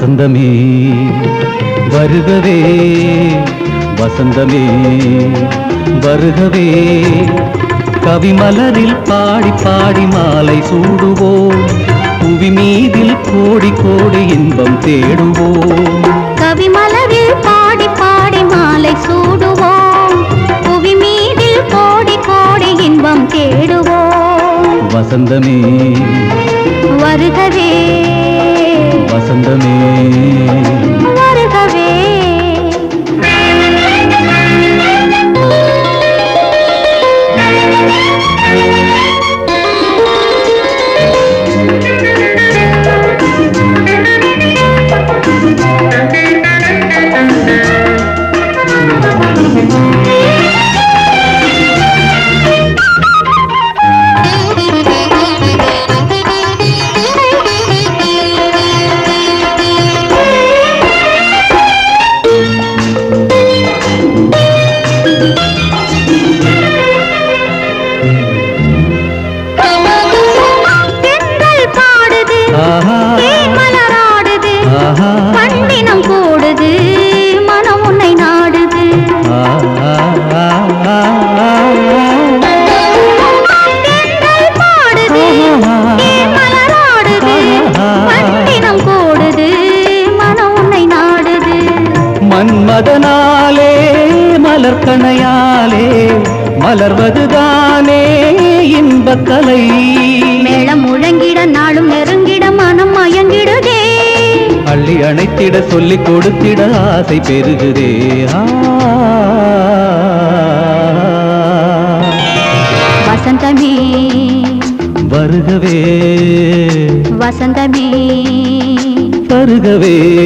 வசந்தமே வருகவே வசந்தமே வருகவே. கவிமலரில் பாடி பாடி மாலை சூடுவோம் புவி மீதில் கோடி கோடி இன்பம் தேடுவோம். கவிமலரில் பாடி பாடி மாலை சூடுவோம் புவி மீதில் கோடி கோடி இன்பம் தேடுவோம். வசந்தமே வருகவே மலர்கணையாலே மலர்வதுதானே இன்பக்கலை. மேளம் முழங்கிட நாளும் நெருங்கிட மனம் மயங்கிடுதே. அள்ளி அணைத்திட சொல்லிக் கொடுத்திட ஆசை பெருகுதே. வசந்தமே. வருகவே. வசந்தமே. வருகவே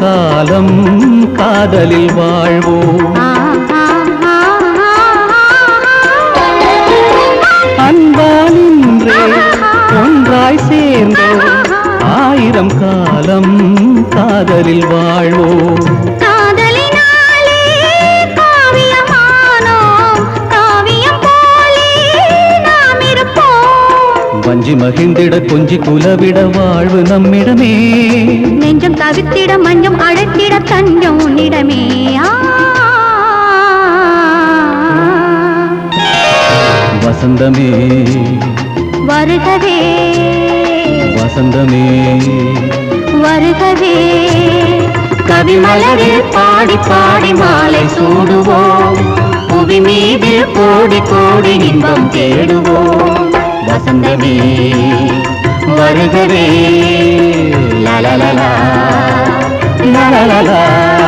காலம் காதலில் வாழ்வோம். அன்பால் இன்றே ஒன்றாய் சேர்ந்தோம். ஆயிரம் காலம் காதலில் வாழ்வோம். வஞ்சி மகிழ்ந்திட கொஞ்சி குலவிட வாழ்வு நம்மிடமே. நெஞ்சம் தவித்திட மஞ்சம் அழைத்திட தஞ்சம் உன்னிடமே. வசந்தமே. வருகவே. வசந்தமே. வருகவே. கவிமலரில் பாடி பாடி மாலை சூடுவோம். புவி மீதில் கோடி கோடி இன்பம் தேடுவோம். வசந்தமே வருகவே. லலலலா லலலலா.